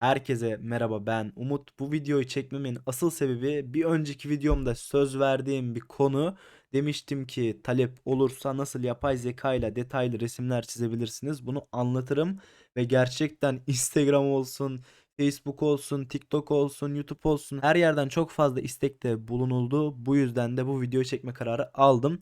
Herkese merhaba ben Umut. Bu videoyu çekmemin asıl sebebi bir önceki videomda söz verdiğim bir konu. Demiştim ki talep olursa nasıl yapay zeka ile detaylı resimler çizebilirsiniz bunu anlatırım. Ve gerçekten Instagram olsun, Facebook olsun, TikTok olsun, YouTube olsun her yerden çok fazla istekte bulunuldu. Bu yüzden de bu videoyu çekme kararı aldım.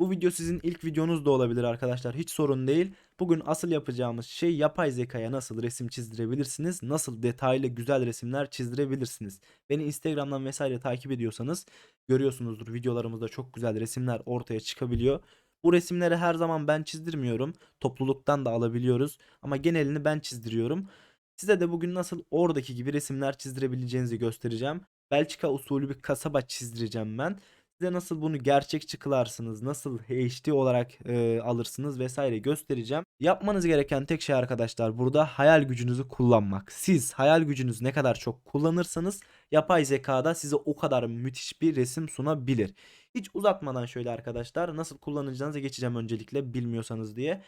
Bu video sizin ilk videonuz da olabilir arkadaşlar. Hiç sorun değil. Bugün asıl yapacağımız şey yapay zekaya nasıl resim çizdirebilirsiniz? Nasıl detaylı güzel resimler çizdirebilirsiniz? Beni Instagram'dan vesaire takip ediyorsanız görüyorsunuzdur videolarımızda çok güzel resimler ortaya çıkabiliyor. Bu resimleri her zaman ben çizdirmiyorum. Topluluktan da alabiliyoruz ama genelini ben çizdiriyorum. Size de bugün nasıl oradaki gibi resimler çizdirebileceğinizi göstereceğim. Belçika usulü bir kasaba çizdireceğim ben. Size nasıl bunu gerçekçi kılarsınız, nasıl HD olarak e, alırsınız vesaire göstereceğim. Yapmanız gereken tek şey arkadaşlar burada hayal gücünüzü kullanmak. Siz hayal gücünüzü ne kadar çok kullanırsanız yapay zekada size o kadar müthiş bir resim sunabilir. Hiç uzatmadan şöyle arkadaşlar nasıl kullanacağınıza geçeceğim öncelikle bilmiyorsanız diye.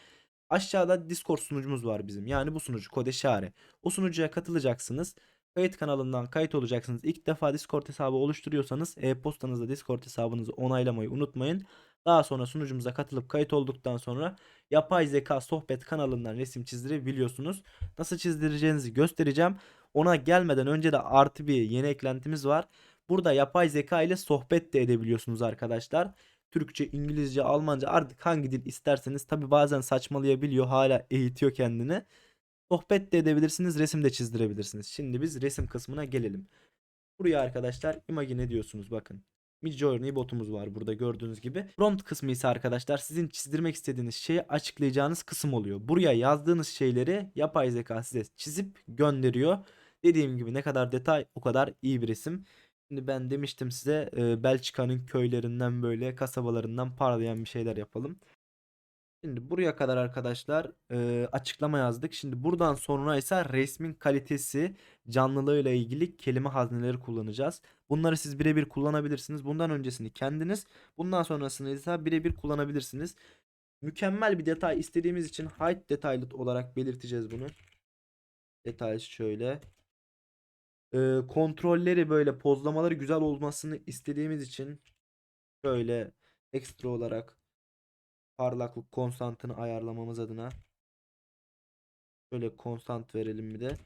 Aşağıda Discord sunucumuz var bizim. Yani bu sunucu Kodeşare. O sunucuya katılacaksınız. Kayıt kanalından kayıt olacaksınız. İlk defa Discord hesabı oluşturuyorsanız e-postanızda Discord hesabınızı onaylamayı unutmayın. Daha sonra sunucumuza katılıp kayıt olduktan sonra yapay zeka sohbet kanalından resim çizdirebiliyorsunuz. Nasıl çizdireceğinizi göstereceğim. Ona gelmeden önce de artı bir yeni eklentimiz var. Burada yapay zeka ile sohbet de edebiliyorsunuz arkadaşlar. Türkçe, İngilizce, Almanca artık hangi dil isterseniz tabi bazen saçmalayabiliyor hala eğitiyor kendini. Sohbet de edebilirsiniz, resim de çizdirebilirsiniz. Şimdi biz resim kısmına gelelim. Buraya arkadaşlar Imagine diyorsunuz bakın. Midjourney botumuz var burada gördüğünüz gibi. Prompt kısmı ise arkadaşlar sizin çizdirmek istediğiniz şeyi açıklayacağınız kısım oluyor. Buraya yazdığınız şeyleri yapay zeka size çizip gönderiyor. Dediğim gibi ne kadar detay o kadar iyi bir resim. Şimdi ben demiştim size e, Belçika'nın köylerinden böyle kasabalarından parlayan bir şeyler yapalım. Şimdi buraya kadar arkadaşlar e, açıklama yazdık. Şimdi buradan sonra ise resmin kalitesi, canlılığıyla ilgili kelime hazneleri kullanacağız. Bunları siz birebir kullanabilirsiniz. Bundan öncesini kendiniz, bundan sonrasını ise birebir kullanabilirsiniz. Mükemmel bir detay istediğimiz için height detaylı olarak belirteceğiz bunu. Detay şöyle. E, kontrolleri böyle pozlamaları güzel olmasını istediğimiz için şöyle ekstra olarak parlaklık konstantını ayarlamamız adına şöyle konstant verelim bir de.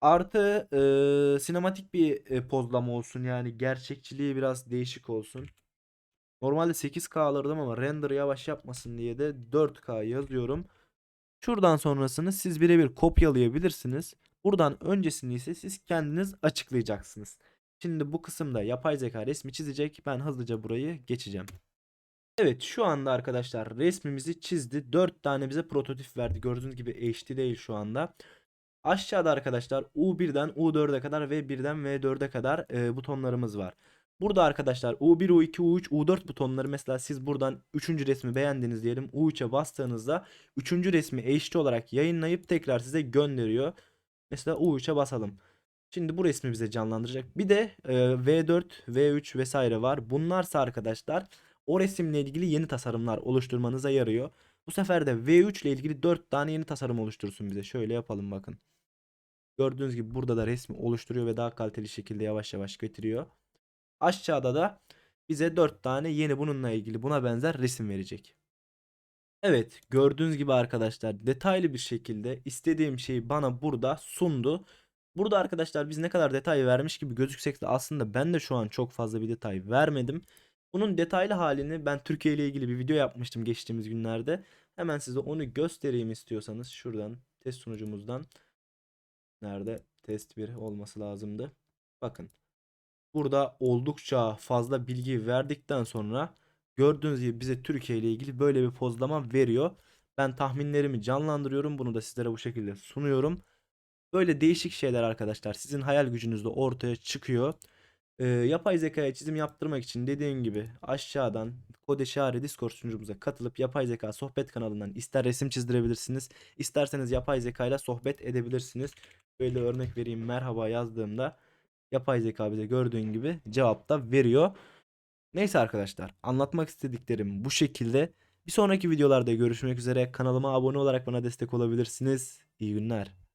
Artı e, sinematik bir e, pozlama olsun yani gerçekçiliği biraz değişik olsun. Normalde 8K alırdım ama render yavaş yapmasın diye de 4K yazıyorum. Şuradan sonrasını siz birebir kopyalayabilirsiniz. Buradan öncesini ise siz kendiniz açıklayacaksınız. Şimdi bu kısımda yapay zeka resmi çizecek. Ben hızlıca burayı geçeceğim. Evet şu anda arkadaşlar resmimizi çizdi. 4 tane bize prototip verdi. Gördüğünüz gibi HD değil şu anda. Aşağıda arkadaşlar U1'den U4'e kadar ve 1'den V4'e kadar e, butonlarımız var. Burada arkadaşlar U1, U2, U3, U4 butonları mesela siz buradan 3. resmi beğendiniz diyelim. U3'e bastığınızda 3. resmi HD olarak yayınlayıp tekrar size gönderiyor. Mesela U3'e basalım. Şimdi bu resmi bize canlandıracak. Bir de e, V4, V3 vesaire var. Bunlarsa arkadaşlar o resimle ilgili yeni tasarımlar oluşturmanıza yarıyor. Bu sefer de V3 ile ilgili 4 tane yeni tasarım oluştursun bize. Şöyle yapalım bakın. Gördüğünüz gibi burada da resmi oluşturuyor ve daha kaliteli şekilde yavaş yavaş getiriyor. Aşağıda da bize 4 tane yeni bununla ilgili buna benzer resim verecek. Evet gördüğünüz gibi arkadaşlar detaylı bir şekilde istediğim şeyi bana burada sundu. Burada arkadaşlar biz ne kadar detay vermiş gibi gözüksek de aslında ben de şu an çok fazla bir detay vermedim. Bunun detaylı halini ben Türkiye ile ilgili bir video yapmıştım geçtiğimiz günlerde. Hemen size onu göstereyim istiyorsanız şuradan test sunucumuzdan. Nerede? Test 1 olması lazımdı. Bakın. Burada oldukça fazla bilgi verdikten sonra gördüğünüz gibi bize Türkiye ile ilgili böyle bir pozlama veriyor. Ben tahminlerimi canlandırıyorum. Bunu da sizlere bu şekilde sunuyorum. Böyle değişik şeyler arkadaşlar sizin hayal gücünüzde ortaya çıkıyor. Ee, yapay zekaya çizim yaptırmak için dediğim gibi aşağıdan Kodeşare Discord sunucumuza katılıp yapay zeka sohbet kanalından ister resim çizdirebilirsiniz, isterseniz yapay zeka ile sohbet edebilirsiniz. Böyle örnek vereyim merhaba yazdığımda yapay zeka bize gördüğün gibi cevap da veriyor. Neyse arkadaşlar anlatmak istediklerim bu şekilde. Bir sonraki videolarda görüşmek üzere. Kanalıma abone olarak bana destek olabilirsiniz. İyi günler.